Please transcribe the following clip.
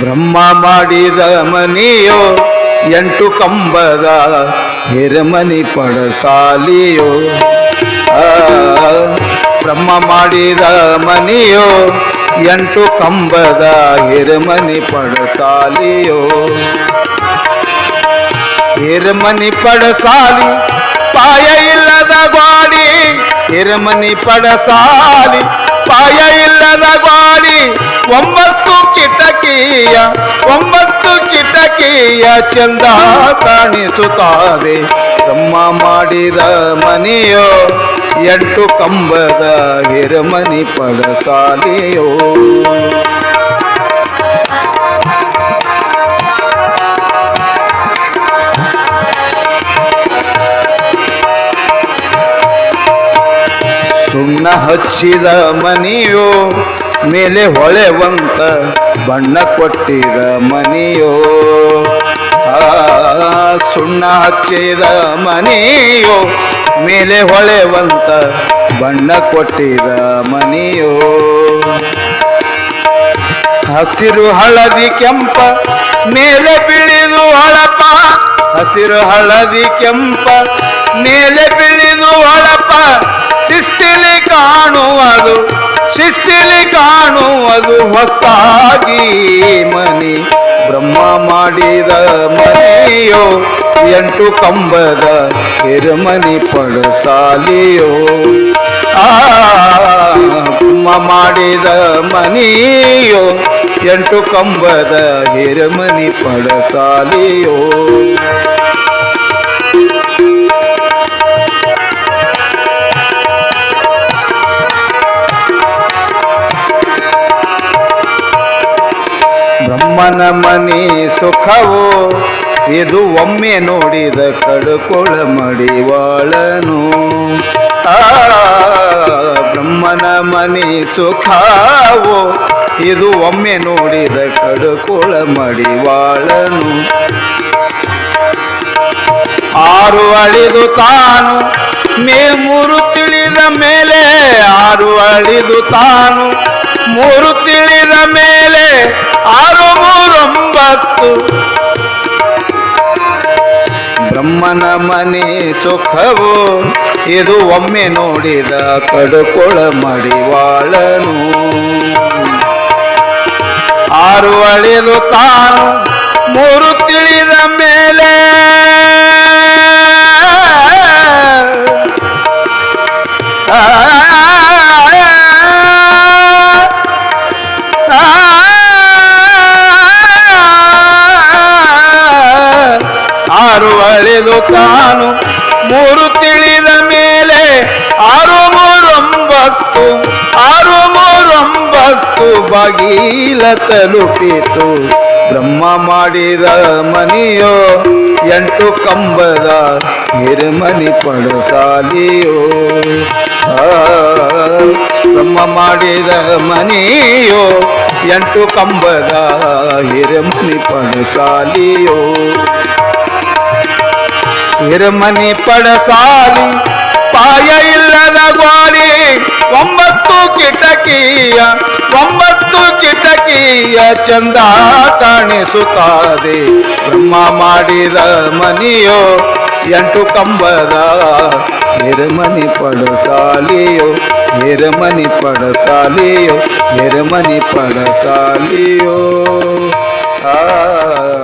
ಬ್ರಹ್ಮ ಮಾಡಿದ ಮನಿಯೋ ಎಂಟು ಕಂಬದ ಹಿರಮನಿ ಪಡಸಾಲಿಯೋ. ಬ್ರಹ್ಮ ಮಾಡಿದ ಮನಿಯೋ, ಎಂಟು ಕಂಬದ ಹಿರಮನಿ ಪಡಸಾಲಿಯೋ. ಹಿರಮನಿ ಪಡಸಾಲಿ, ಪಾಯ ಇಲ್ಲದ ಗಾಡಿ ಹಿರಮನಿ ಪಡಸಾಲಿ, ಪಾಯ ಇಲ್ಲದ ಗಾಡಿ ಒಂಬತ್ತು ಕಿಟಕಿಯ ಒಂಬತ್ತು ಕಿಟಕಿಯ ಚಂದ ಕಾಣಿಸುತ್ತಾರೆ ಬ್ರಹ್ಮ ಮಾಡಿದ ಮನೆಯೋ ಎಂಟು ಕಂಬದ ಹಿರಮನಿ ಪಡಸಾಲೆಯೋ ಸುಣ್ಣ ಹಚ್ಚಿದ ಮನಿಯೋ, ಮೇಲೆ ಹೊಳೆವಂತ ಬಣ್ಣ ಕೊಟ್ಟಿದ ಮನಿಯೋ. ಸುಣ್ಣ ಹಚ್ಚಿದ ಮನಿಯೋ ಮೇಲೆ ಹೊಳೆವಂತ ಬಣ್ಣ ಕೊಟ್ಟಿದ ಮನಿಯೋ? ಹಸಿರು ಹಳದಿ ಕೆಂಪ ಮೇಲೆ ಬಿಳಿದು ಹೊಳಪ. ಹಸಿರು ಹಳದಿ ಕೆಂಪ ಮೇಲೆ ಬಿಳಿದು ಹೊಳಪ. ಶಿಸ್ತಿಲಿ ಕಾಣುವುದು ಶಿಸ್ತಿಲಿ ಕಾಣುವುದು ಹೊಸ್ತಾಗಿ ಮನಿ. ಬ್ರಹ್ಮ ಮಾಡಿದ ಮನೆಯೋ, ಎಂಟು ಕಂಬದ ಹಿರಮನಿ ಪಡಸಾಲಿಯೋ ಆ, ಬ್ರಹ್ಮ ಮಾಡಿದ ಮನೆಯೋ, ಎಂಟು ಕಂಬದ ಹಿರಮನಿ ಪಡಸಾಲಿಯೋ ಬ್ರಹ್ಮನ ಮನಿ ಸುಖವೋ? ಇದು ಒಮ್ಮೆ ನೋಡಿದ ಕಡುಕೊಳ ಮಡಿವಾಳನು. ಆ, ಬ್ರಹ್ಮನ ಮನಿ ಸುಖವೋ? ಇದು ಒಮ್ಮೆ ನೋಡಿದ ಕಡುಕೊಳ ಮಡಿವಾಳನು. ಆರು ಅಳಿದು ತಾನು, ಮೇ ಮೂರು ತಿಳಿದ ಮೇಲೆ ಆರು ಅಳಿದು ತಾನು, ಮೂರು ಬ್ರಹ್ಮನ ಮನೆ ಸುಖವು ಇದು ಒಮ್ಮೆ ನೋಡಿದ ಕಡುಕೊಳ ಮಡಿವಾಳನು. ಆರು ಅಳೆದು ತಾನು ಮೂರು ತಿಳಿದ ಮೇಲೆ ಬಾಗೀಲ ತಲುಪಿತು ಬ್ರಹ್ಮ ಮಾಡಿದ ಮನೆಯೋ, ಎಂಟು ಕಂಬದ ಹಿರಮನಿ ಪಡಸಾಲಿಯೋ. ಬ್ರಹ್ಮ ಮಾಡಿದ ಮನೆಯೋ, ಎಂಟು ಕಂಬದ ಹಿರಮನಿ ಪಡಸಾಲಿಯೋ. ಹಿರಮನಿ ಪಡಸಾಲಿ, ಪಾಯ ಇಲ್ಲದ ಗೋಳಿ ಒಂಬತ್ತು ಕಿಟಕಿಯ ಒಂಬತ್ತು ಕಿಟಕಿಯ ಚಂದ ಕಾಣಿಸುತ್ತದೆ. ಬ್ರಹ್ಮ ಮಾಡಿದ ಮನಿಯೋ, ಎಂಟು ಕಂಬದ ಎರಮನಿ ಪಡಸಾಲಿಯೋ ಎರಮನಿ ಪಡಸಾಲಿಯೋ ಎರಮನಿ ಪಡಸಾಲಿಯೋ. ಆ.